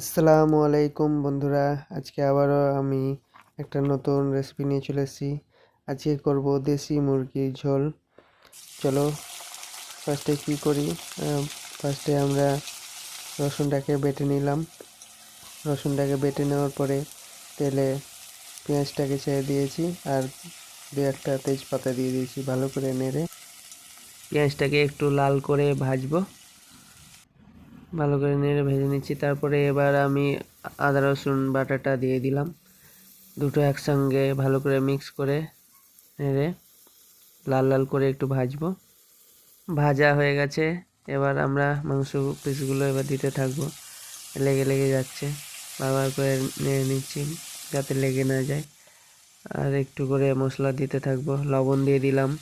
আসসালামু আলাইকুম বন্ধুরা, আজকে আবারও আমি একটা নতুন রেসিপি নিয়ে চলে এসেছি। আজকে করব দেশি মুরগির ঝোল। চলো ফার্স্টে কী করি? ফার্স্টে আমরা রসুনটাকে বেটে নিলাম। রসুনটাকে বেটে নেওয়ার পরে তেলে পেঁয়াজটাকে ছেড়ে দিয়েছি আর দু একটা তেজপাতা দিয়ে দিয়েছি ভালো করে নেড়ে। পেঁয়াজটাকে একটু লাল করে ভাজবো। ভালো করে নেড়ে ভেজে নিচ্ছি। তারপরে এবার আমি আদা, রসুন, বাটাটা দিয়ে দিলাম। দুটো একসঙ্গে ভালো করে মিক্স করে নেড়ে লাল লাল করে একটু ভাজবো। ভাজা হয়ে গেছে। এবার আমরা মাংস পিসগুলো এবার দিতে থাকব। লেগে লেগে যাচ্ছে। বারবার করে নেড়ে নিচ্ছি যাতে লেগে না যায়। আর একটু করে মশলা দিতে থাকব। লবণ দিয়ে দিলাম।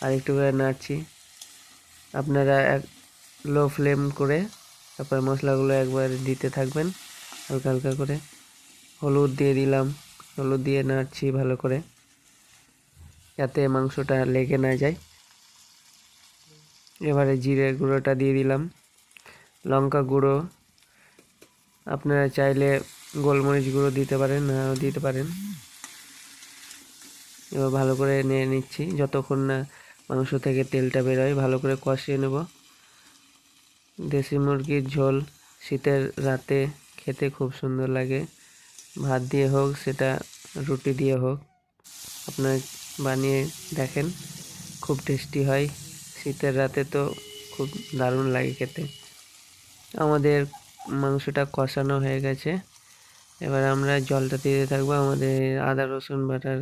আর একটু করে নাড়ছি। আপনারা এক লো ফ্লেম করে তারপরে মশলাগুলো একবার দিতে থাকবেন, হালকা হালকা করে। হলুদ দিয়ে দিলাম, হলুদ দিয়ে নাড়ছি ভালো করে, যাতে মাংসটা লেগে না যায়। এবারে জিরে গুঁড়োটা দিয়ে দিলাম, লঙ্কা গুঁড়ো। আপনারা চাইলে গোলমরিচ গুঁড়ো দিতে পারেন, নাও দিতে পারেন। এবার ভালো করে নিয়ে নিচ্ছি, যতক্ষণ না মাংস থেকে তেলটা বেরোয়, ভালো করে কষিয়ে নেব। দেশি মুরগির ঝোল শীতের রাতে খেতে খুব সুন্দর লাগে। ভাত দিয়ে হোক, সেটা রুটি দিয়ে হোক, আপনার বানিয়ে দেখেন, খুব টেস্টি হয়। শীতের রাতে তো খুব দারুণ লাগে খেতে। আমাদের মাংসটা কষানো হয়ে গেছে। এবার আমরা জলটা দিয়ে থাকব। আমাদের আদা, রসুন, বাটার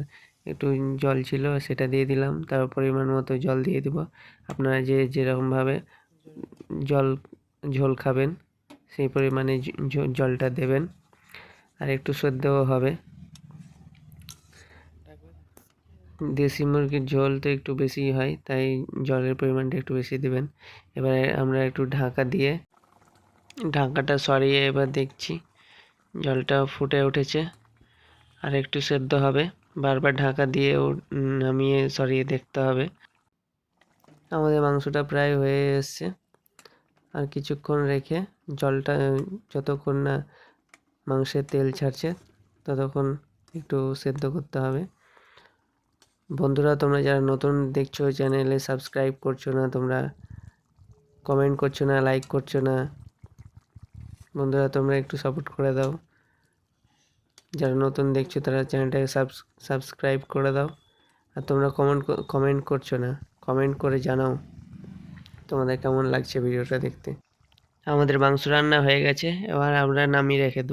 একটু জল ছিল, সেটা দিয়ে দিলাম। তার পরিমাণ মতো জল দিয়ে দিব। আপনারা যে যেরকমভাবে জল, ঝোল খাবেন। সেই পরিমাণে জলটা দেবেন। আর একটু সেদ্ধও হবে। দেশি মুরগির ঝোল তো একটু বেশি হয়, তাই জলের পরিমাণটা একটু বেশি দেবেন। এবারে আমরা একটু ঢাকা দিয়ে, ঢাকাটা সরিয়ে এবার দেখছি, জলটা ফুটে উঠেছে। আর একটু সেদ্ধ হবে। বারবার ঢাকা দিয়ে নামিয়ে সরিয়ে দেখতে হবে। আমাদের মাংসটা প্রায় হয়ে এসছে। আর কিছুক্ষণ রেখে জলটা, যতক্ষণ না মাংসের তেল ছাড়ছে, ততক্ষণ একটু সেদ্ধ করতে হবে। বন্ধুরা, তোমরা যারা নতুন দেখছ চ্যানেলে সাবস্ক্রাইব করছ না, তোমরা কমেন্ট করছ না, লাইক করছ না, বন্ধুরা, তোমরা একটু সাপোর্ট করে দাও। যারা নতুন দেখছ, তারা চ্যানেলটাকে সাবস্ক্রাইব করে দাও। আর তোমরা কমেন্ট কমেন্ট করছ না। কমেন্ট করে জানাও। তোমাদের কেমন লাগছে ভিডিওটা দেখতে? আমাদের মাংস রান্না হয়ে গেছে, এবার আমরা নামিয়ে রেখে দেবো।